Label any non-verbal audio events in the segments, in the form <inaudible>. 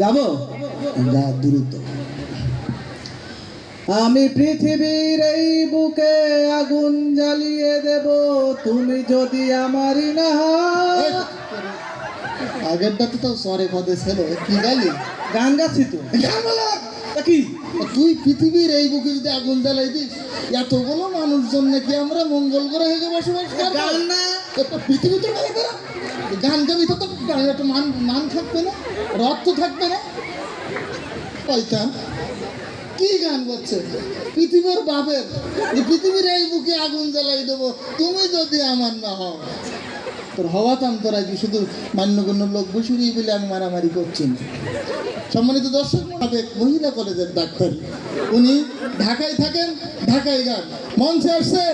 গাবো? গা দ্রুত। আমি পৃথিবীর এই বুকে আগুন জ্বালিয়ে দেব তুমি যদি আমারই না আগেরটা তো তো সরে খদে ছিল কি গালি? গান গাচ্ছি তো। কি? তুই পৃথিবীর এই বুকে যদি আগুন জ্বালাই দিস এতগুলো মানুষজন নাকি আমরা মঙ্গল গ্রহে বসবাস করব? গান না গালি করা। গান গাবি তো তো একটা মান মান থাকবে না, রক্ত থাকবে না। পয়তাম কি গান করছে পৃথিবীর বাপের পৃথিবীর এই বুকে আগুন জ্বালাই দেবো, তুমি যদি আমার না হও। তোর হওয়াতাম তোরা কি শুধু মান্যগণ্য লোক বসুরি বলে আমি মারামারি করছি না। সম্মানিত দর্শক, সাবেক মহিলা কলেজের ডাক্তার। উনি ঢাকায় থাকেন, ঢাকায় গান। মঞ্চে আসছে।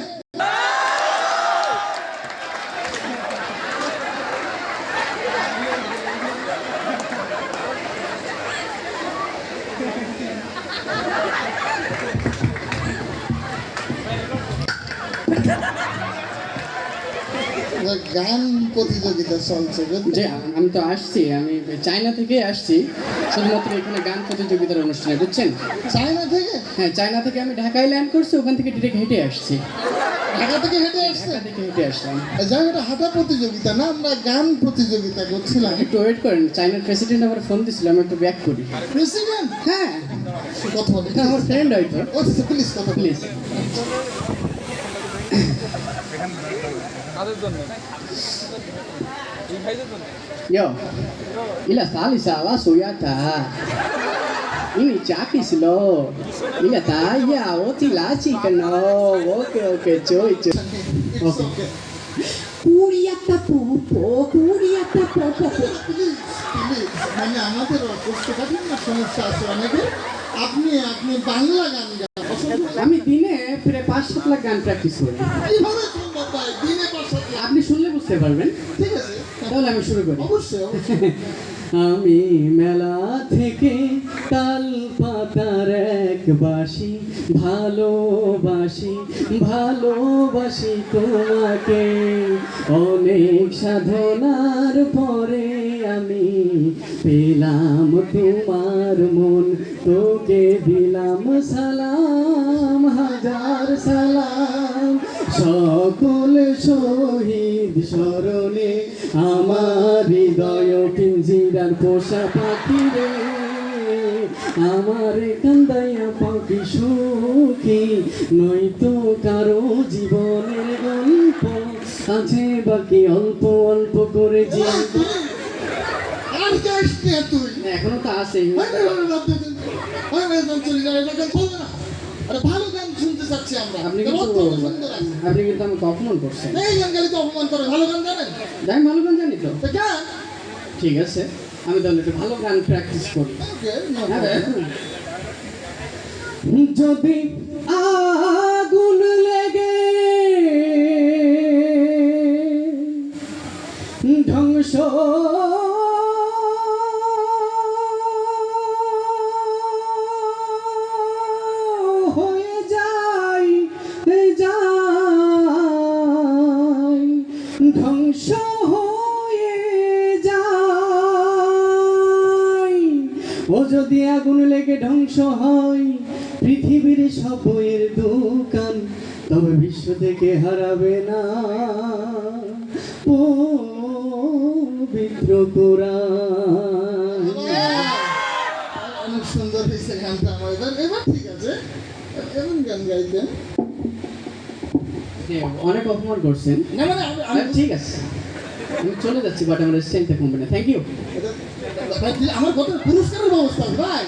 গান প্রতিযোগিতা চলছে? যে আমি তো আসছি আমি চায়না থেকে আসছি শুধুমাত্র এখানে গান প্রতিযোগিতার অনুষ্ঠানে বুঝছেন? চায়না থেকে? হ্যাঁ চায়না থেকে আমি ঢাকায় ল্যান্ড করছি ওখান থেকে ডিরেক্ট হেঁটে আসছি। ঢাকা থেকে হেঁটে আসছে হেঁটে আসলাম। যাই এটা হাঁটা প্রতিযোগিতা না আমরা গান প্রতিযোগিতা করছিলাম। একটু ওয়েট করেন প্রেসিডেন্ট আমার ফোন দিছিল আমি একটু ব্যাক করি। প্রেসিডেন্ট হ্যাঁ। কথা বলে। আমার ফ্রেন্ড হয়তো। ও please Yo, ila. Ini. Ila taya. কুড়িয়াটা পোপো কুড়িয়াটা পোপো মানে আমাদের সমস্যা আছে অনেকে আপনি আপনি বাংলা গান। আমি দিনে প্রায় পাঁচ সাত লাখ গান প্র্যাকটিস করি? আপনি শুনলে বুঝতে পারবেন। ঠিক আছে। তাহলে আমি শুরু করি। অবশ্যই <laughs> আমি মেলা থেকে তাল পাতার এক বাসি ভালোবাসি ভালোবাসি তোমাকে। অনেক সাধনার পরে আমি পেলাম তোমার মন, তোকে দিলাম সালাম, হাজার সালাম। সকল শহীদ স্মরণে আমার হৃদয় পিঞ্জিরার পোষা পাখি রে। আমার কান্দাইয়া পাখি সুখী, নয়তো কারও জীবনের গল্প আছে, বাকি অল্প অল্প করে জীবন। তুই? এখনও তো। আরে ভালো গান শুনতে চাচ্ছি আমরা। আপনি কিন্তু অত্যন্ত সুন্দর আছে। আপনি কিন্তু আমাকে অপমান করছেন। এই গান গালি তো অপমান করে ভালো গান জানেন? আমি ভালো গান জানি তো। গান? ঠিক আছে আমি তাহলে একটু ভালো গান প্র্যাকটিস করি। হ্যাঁ, যদি আগুন লেগে ধ্বংস ও যদি আগুন লেগে ধ্বংস হয় পৃথিবীর সব বইয়ের দোকান তবে বিশ্ব থেকে হারাবে না। পবিত্র কোরআন অনেক সুন্দর হয়েছে গানটা আমার। এবার ঠিক আছে। এমন গান গাইতেন অনেক অপমান করছেন। না মানে ঠিক আছে। আমি চলে যাচ্ছি বাট আমার স্ট্রেন্থ কমবে না। থ্যাংক ইউ আমার কত পুরস্কারের ব্যবস্থা ভাই।